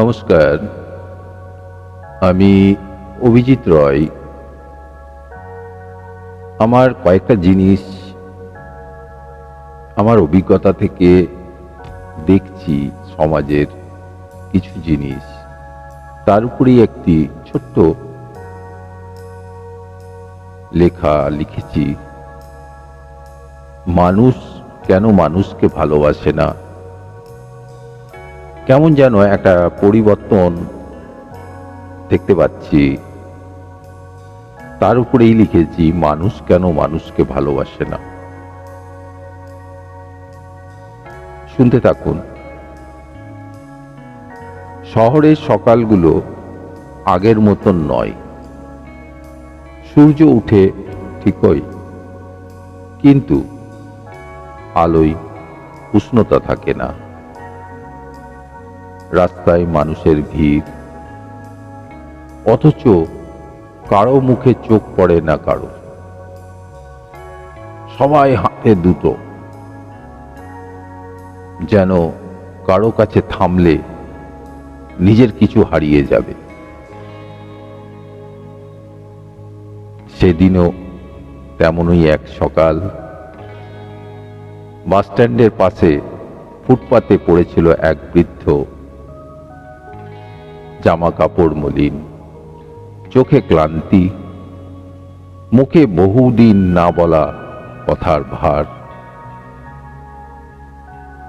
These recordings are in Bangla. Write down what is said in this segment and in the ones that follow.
নমস্কার, আমি অভিজিৎ রয়। আমার কয়েকটা জিনিস আমার অভিজ্ঞতা থেকে দেখছি সমাজের কিছু জিনিস। তার উপরেই একটি ছোট্ট লেখা লিখেছি, মানুষ কেন মানুষকে ভালোবাসে না? কেমন যেন একটা পরিবর্তন দেখতে পাচ্ছি। তার উপরেই লিখেছি, মানুষ কেন মানুষকে ভালোবাসে না? শুনতে থাকুন। শহরের সকালগুলো আগের মতন নয়। সূর্য উঠে ঠিকই, কিন্তু আলোয় উষ্ণতা থাকে না। রাস্তায় মানুষের ভিড়। অথচ কারও মুখে চোখ পড়ে না কারও। সবাই হাতে দুটো। যেন কারও কাছে থামলে নিজের কিছু হারিয়ে যাবে। সেদিনও তেমনই এক সকাল। বাসস্ট্যান্ডের পাশে ফুটপাতে পড়েছিল এক বৃদ্ধ। জামা কাপড় মলিন, চোখে ক্লান্তি, মুখে বহুদিন না বলা কথার ভার।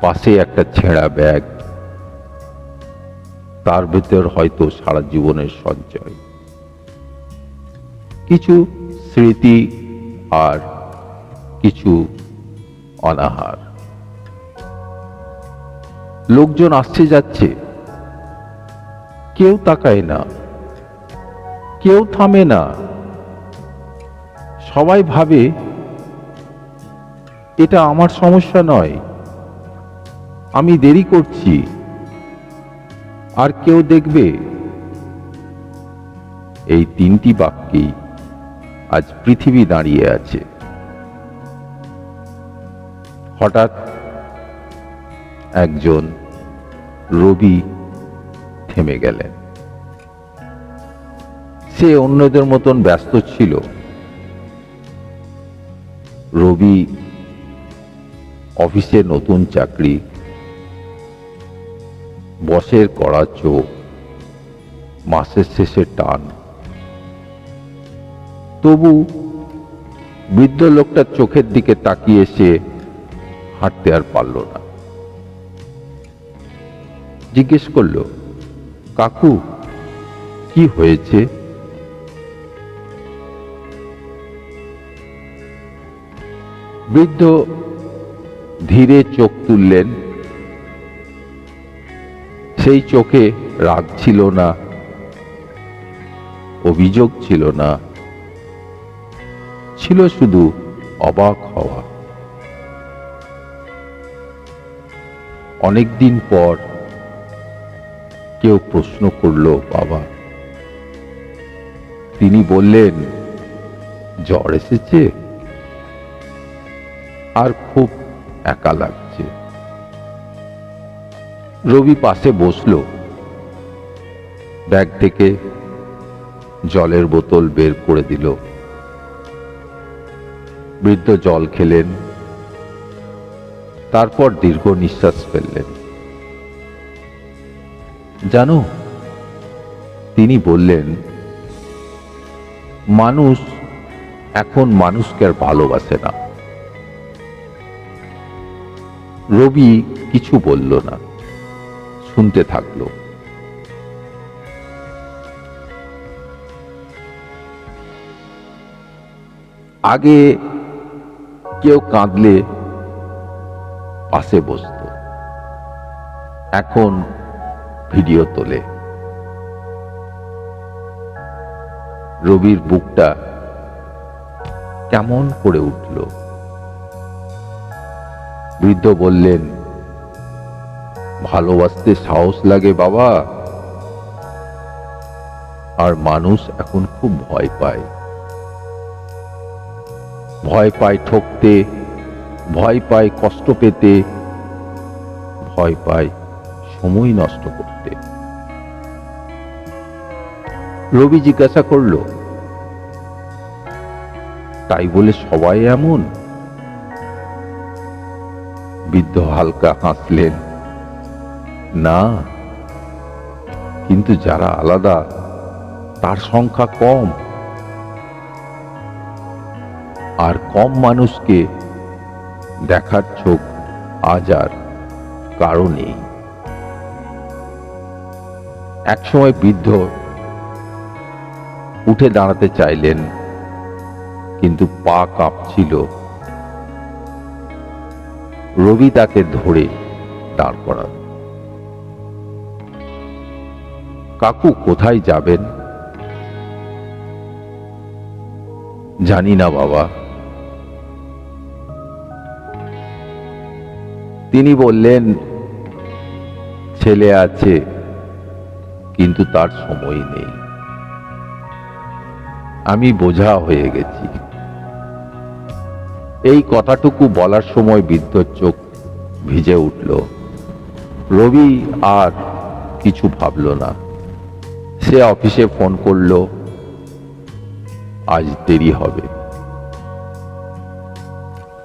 পাশে একটা ছেঁড়া ব্যাগ, তার ভিতর হয়তো সারা জীবনের সঞ্চয়। কিছু স্মৃতি আর কিছু অনাহার। লোকজন আসছে যাচ্ছে কেউ তাকায় না, কেউ থামে না। সবাই ভাবে, এটা আমার সমস্যা নয়, আমি দেরি করছি। আর কেউ দেখবে, এই তিনটি বাক্যেই আজ পৃথিবী দাঁড়িয়ে আছে। হঠাৎ একজন রবি থেমে গেলেন। সে অন্যদের মতন ব্যস্ত ছিল। রবি অফিসে নতুন চাকরি, বসের কড়া চোখ, মাসের শেষে টান। তবু বৃদ্ধ লোকটার চোখের দিকে তাকিয়ে সে হাঁটতে আর পারল না। জিজ্ঞেস করল কাকু, কি হয়েছে? বৃদ্ধ ধীরে চোখ তুললেন। সেই চোখে রাগ ছিল না, অভিযোগ ছিল না, ছিল শুধু অবাক হওয়া। অনেকদিন পর কেউ প্রশ্ন করল, বাবা। তিনি বললেন, জ্বর এসেছে? আর খুব একা লাগছে। রবি পাশে বসল। ব্যাগ থেকে জলের বোতল বের করে দিল। বৃদ্ধ জল খেলেন, তারপর দীর্ঘ নিঃশ্বাস ফেললেন। জানো, তিনি বললেন, মানুষ এখন মানুষকে আর ভালোবাসে না। রবি কিছু বলল না, শুনতে থাকল। আগে কেউ কাঁদলে পাশে বসত, এখন ভিডিও তোলে। রবির বুকটা কেমন করে উঠল? বৃদ্ধ বললেন, ভালোবাসতে সাহস লাগে বাবা। আর মানুষ এখন খুব ভয় পায়। ভয় পায় ঠকতে, ভয় পায় কষ্ট পেতে, ভয় পায় সময় নষ্ট করতে। রবি জিজ্ঞাসা করল, তাই বলে সবাই এমন? বৃদ্ধ হালকা হাসলেন, না, কিন্তু যারা আলাদা, তার সংখ্যা কম। আর কম মানুষকে দেখার চোখ আজ আর কারও নেই। একসময় বৃদ্ধ উঠে দাঁড়াতে চাইলেন, কিন্তু পা কাঁপছিল। রবি তাকে ধরে দাঁড় করাল কাকু, কোথায় যাবেন? জানি না, বাবা। তিনি বললেন, ছেলে আছে। কিন্তু তার সময় নেই। আমি বোঝা হয়ে গেছি। এই কথাটুকু বলার সময় বৃদ্ধর চোখ ভিজে উঠল। রবি আর কিছু ভাবল না। সে অফিসে ফোন করল, আজ দেরি হবে।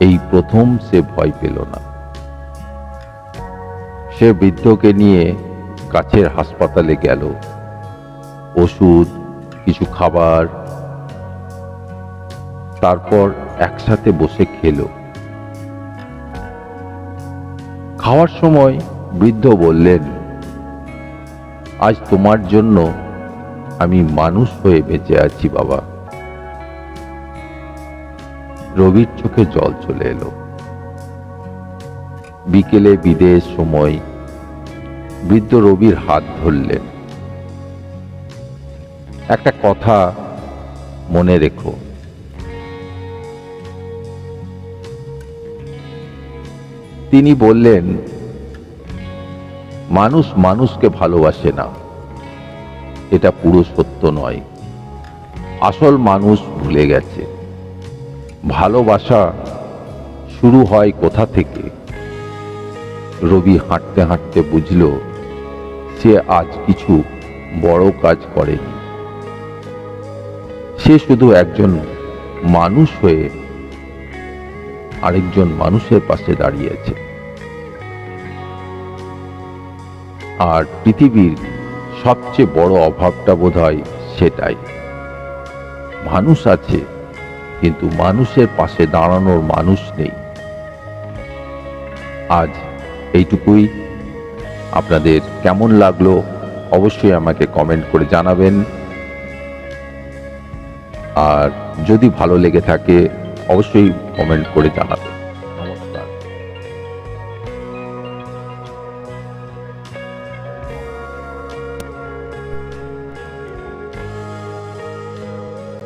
এই প্রথম সে ভয় পেল না। সে বৃদ্ধকে নিয়ে কাছের হাসপাতালে গেল। ওষুধ, কিছু খাবার। তারপর একসাথে বসে খেলো। খাওয়ার সময় বৃদ্ধ বললেন, আজ তোমার জন্য আমি মানুষ হয়ে বেঁচে আছি, বাবা। রবির চোখে জল চলে এলো। বিকেলে বিদেশ সময় বৃদ্ধ রবির হাত ধরলেন একটা কথা মনে রেখো। তিনি বললেন, মানুষ মানুষকে ভালোবাসে না। এটা পুরো সত্য নয়। আসল মানুষ ভুলে গেছে। ভালোবাসা শুরু হয় কোথা থেকে? রবি হাঁটতে হাঁটতে বুঝল সে আজ কিছু বড় কাজ করেনি। সে শুধু একজন মানুষ হয়ে আরেকজন মানুষের পাশে দাঁড়িয়েছে। আর পৃথিবীর সবচেয়ে বড় অভাবটা বোধ হয় সেটাই। মানুষ আছে, কিন্তু মানুষের পাশে দাঁড়ানোর মানুষ নেই। আজ এইটুকুই আপনাদের কেমন লাগল অবশ্যই আমাকে কমেন্ট করে জানাবেন। আর যদি ভালো লেগে থাকে, অবশ্যই কমেন্ট করে জানাবেন।